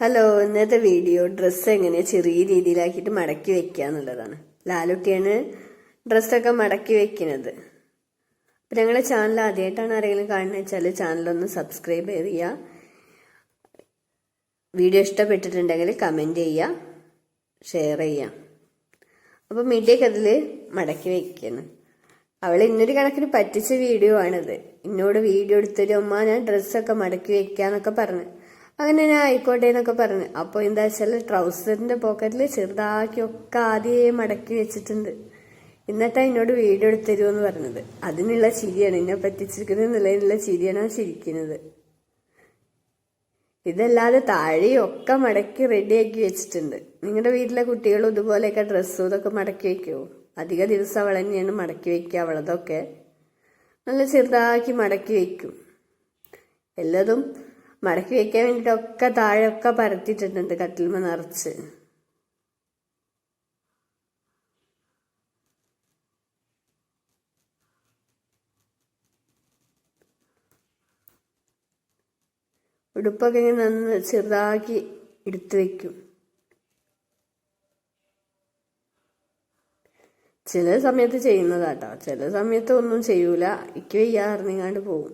Hello ഇന്നത്തെ video dress എങ്ങനെ ചെറിയ രീതിയിലാക്കിയിട്ട് മടക്കി വെക്കുക എന്നുള്ളതാണ്. ലാലുട്ടിയാണ് ഡ്രസ്സൊക്കെ മടക്കി വെക്കുന്നത്. അപ്പം ഞങ്ങളുടെ ചാനൽ ആദ്യമായിട്ടാണ് ആരെങ്കിലും കാണുന്നത് വെച്ചാൽ ചാനലൊന്ന് സബ്സ്ക്രൈബ് ചെയ്യുക. വീഡിയോ ഇഷ്ടപ്പെട്ടിട്ടുണ്ടെങ്കിൽ കമന്റ് ചെയ്യുക ഷെയർ ചെയ്യുക. അപ്പം മിഡിയൊക്കെ അതിൽ മടക്കി വയ്ക്കുന്നു അവൾ ഇന്നൊരു കണക്കിന് പറ്റിച്ച വീഡിയോ ആണിത്. എന്നോട് വീഡിയോ എടുത്തൊരു അമ്മ ഞാൻ ഡ്രസ്സൊക്കെ മടക്കി വെക്കാന്നൊക്കെ പറഞ്ഞു. അങ്ങനെ ഞാൻ ആയിക്കോട്ടെ എന്നൊക്കെ പറഞ്ഞു. അപ്പോൾ എന്താ വെച്ചാൽ ട്രൗസറിന്റെ പോക്കറ്റിൽ ചെറുതാക്കി ഒക്കെ ആദ്യമേ മടക്കി വെച്ചിട്ടുണ്ട്. എന്നിട്ടാ എന്നോട് വീഡിയോ എടുത്തരുമെന്ന് പറഞ്ഞത്. അതിനുള്ള ചിരിയാണ്. എന്നെ പറ്റിച്ചിരിക്കുന്നത് എന്നുള്ളതിനുള്ള ചിരിയാണ് ആ ചിരിക്കുന്നത്. ഇതല്ലാതെ താഴെയൊക്കെ മടക്കി റെഡിയാക്കി വെച്ചിട്ടുണ്ട്. നിങ്ങളുടെ വീട്ടിലെ കുട്ടികളും ഇതുപോലെയൊക്കെ ഡ്രസ്സും ഇതൊക്കെ മടക്കി വയ്ക്കുമോ അധിക ദിവസം അവൾ തന്നെയാണ് മടക്കി വെക്കുക അവളതൊക്കെ. നല്ല ചെറുതാക്കി മടക്കി വെക്കും. എല്ലാതും മടക്കി വെക്കാൻ വേണ്ടിയിട്ടൊക്കെ താഴെയൊക്കെ പരത്തിയിട്ടിട്ടുണ്ട് കട്ടിൽമ നിറച്ച്. ഉടുപ്പൊക്കെ ഇങ്ങനെ നന്ന് ചെറുതാക്കി എടുത്തു വെക്കും. ചില സമയത്ത് ചെയ്യുന്നതാട്ടോ. ചില സമയത്ത് ഒന്നും ചെയ്യൂല. ഇക്ക് വയ്യാറിഞ്ഞാണ്ട് പോവും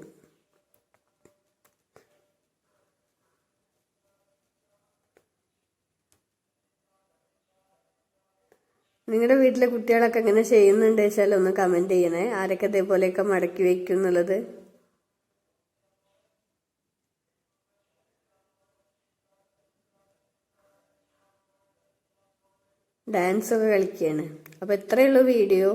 നിങ്ങളുടെ വീട്ടിലെ കുട്ടികളൊക്കെ എങ്ങനെ ചെയ്യുന്നുണ്ട് വെച്ചാൽ ഒന്ന് കമന്റ് ചെയ്യണേ. ആരൊക്കെ ഇതേപോലെയൊക്കെ മടക്കി വെക്കും എന്നുള്ളത്? ഡാൻസ് ഒക്കെ കളിക്കുകയാണ് അപ്പോൾ ഇത്രയേ ഉള്ളൂ വീഡിയോ.